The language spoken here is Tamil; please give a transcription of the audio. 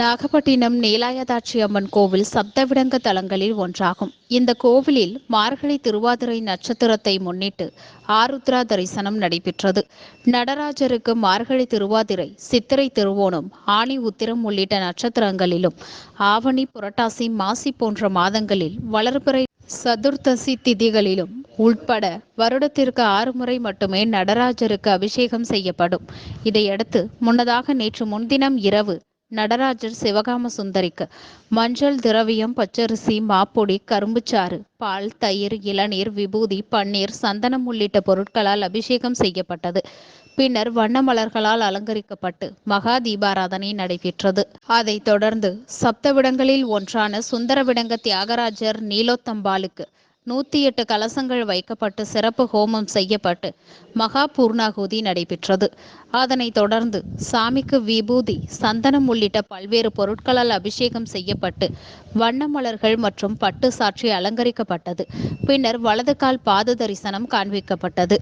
நாகப்பட்டினம் நீலாயதாட்சி அம்மன் கோவில் சப்தவிடங்க தலங்களில் ஒன்றாகும். இந்த கோவிலில் மார்கழி திருவாதிரை நட்சத்திரத்தை முன்னிட்டு ஆருத்ரா தரிசனம் நடைபெற்றது. நடராஜருக்கு மார்கழி திருவாதிரை சித்திரை திருவோணம் ஆணி உத்திரம் உள்ளிட்ட நட்சத்திரங்களிலும் ஆவணி புரட்டாசி மாசி போன்ற மாதங்களில் வளர்பிறை சதுர்த்தசி திதிகளிலும் உட்பட வருடத்திற்கு ஆறு முறை மட்டுமே நடராஜருக்கு அபிஷேகம் செய்யப்படும். இதையடுத்து முன்னதாக நேற்று முன்தினம் இரவு நடராஜர் சிவகாம சுந்தரிக்கு. மஞ்சள் திரவியம் பச்சரிசி மாப்பொடி கரும்புச்சாறு பால் தயிர் இளநீர் விபூதி பன்னீர் சந்தனம் உள்ளிட்ட பொருட்களால் அபிஷேகம் செய்யப்பட்டது. பின்னர் வண்ண மலர்களால் அலங்கரிக்கப்பட்டு மகா தீபாராதனை நடைபெற்றது. அதைத் தொடர்ந்து சப்தவிடங்களில் ஒன்றான சுந்தரவிடங்க தியாகராஜர் நீலோத்தம்பாலுக்கு நூத்தி எட்டு கலசங்கள் வைக்கப்பட்டு சிறப்பு ஹோமம் செய்யப்பட்டு மகா பூர்ணாகுதி நடைபெற்றது. அதனைத் தொடர்ந்து சாமிக்கு விபூதி சந்தனம் உள்ளிட்ட பல்வேறு பொருட்களால் அபிஷேகம் செய்யப்பட்டு வண்ண மலர்கள் மற்றும் பட்டு சாட்சி அலங்கரிக்கப்பட்டது. பின்னர் வலது கால் பாத தரிசனம் காண்பிக்கப்பட்டது.